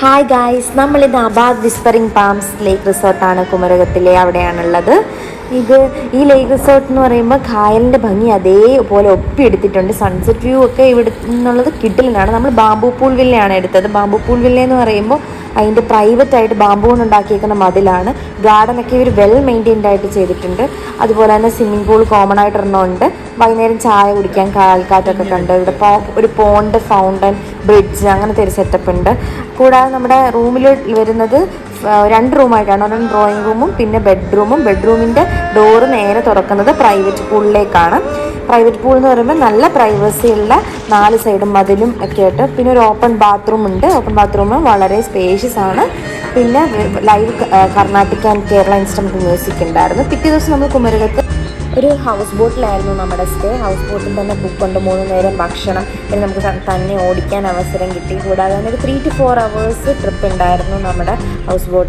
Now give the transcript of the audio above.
Hi guys നമ്മളിത് Abad whispering palms lake റിസോർട്ടാണ് കുമരകത്തിലെ അവിടെയാണുള്ളത്. ഇത് ഈ ലേക്ക് റിസോർട്ട് എന്ന് പറയുമ്പോൾ കായലിന്റെ ഭംഗി അതേപോലെ ഒപ്പിയെടുത്തിട്ടുണ്ട്. സൺസെറ്റ് വ്യൂ ഒക്കെ ഇവിടെ നിന്നുള്ളത് കിഡിലിനാണ് നമ്മൾ ബാംബു പൂൾ വില്ലയാണ് എടുത്തത്. ബാംബു പൂൾ വില്ല എന്ന് പറയുമ്പോൾ അതിന്റെ പ്രൈവറ്റ് ആയിട്ട് ബാമ്പു കൊണ്ട് ഉണ്ടാക്കിയേക്കുന്ന മതിലാണ്. ഗാർഡനൊക്കെ ഇവർ വെൽ മെയിന്റെയിൻഡ് ആയിട്ട് ചെയ്തിട്ടുണ്ട്. അതുപോലെ തന്നെ സ്വിമ്മിംഗ് പൂൾ കോമൺ ആയിട്ട് ഒരെണ്ണമുണ്ട് വൈകുന്നേരം ചായ കുടിക്കാൻ കാൽക്കാറ്റൊക്കെ കണ്ട് ഇവിടെ ഒരു പോണ്ട് ഫൗണ്ടൻ ബ്രിഡ്ജ് അങ്ങനത്തെ ഒരു സെറ്റപ്പ് ഉണ്ട്. കൂടാതെ നമ്മുടെ റൂമിൽ വരുന്നത് രണ്ട് റൂമായിട്ടാണ് ഒരെണ്ണം ഡ്രോയിങ് റൂമും പിന്നെ ബെഡ്റൂമും ബെഡ്റൂമിന്റെ ഡോറ് നേരെ തുറക്കുന്നത് പ്രൈവറ്റ് പൂളിലേക്കാണ് പ്രൈവറ്റ് പൂൾ എന്ന് പറയുമ്പോൾ നല്ല പ്രൈവസി ഉള്ള നാല് സൈഡും മതിലും ഒക്കെ ആയിട്ട്. പിന്നെ ഒരു ഓപ്പൺ ബാത്റൂം ഉണ്ട്. ഓപ്പൺ ബാത്റൂം വളരെ സ്പേഷ്യസ് ആണ്. പിന്നെ live Carnatic and Kerala instrument music ഉണ്ടായിരുന്നു. പിറ്റേ ദിവസം നമ്മൾ കുമരകത്ത് ഒരു ഹൗസ് ബോട്ടിലായിരുന്നു നമ്മുടെ സ്റ്റേ ഹൗസ് ബോട്ടിൽ തന്നെ ബുക്ക് ഉണ്ട്. മൂന്ന് നേരം ഭക്ഷണം. പിന്നെ നമുക്ക് തന്നെ ഓടിക്കാൻ അവസരം കിട്ടി. കൂടാതെ തന്നെ ഒരു three to four hours trip ഉണ്ടായിരുന്നു നമ്മുടെ ഹൗസ് ബോട്ട്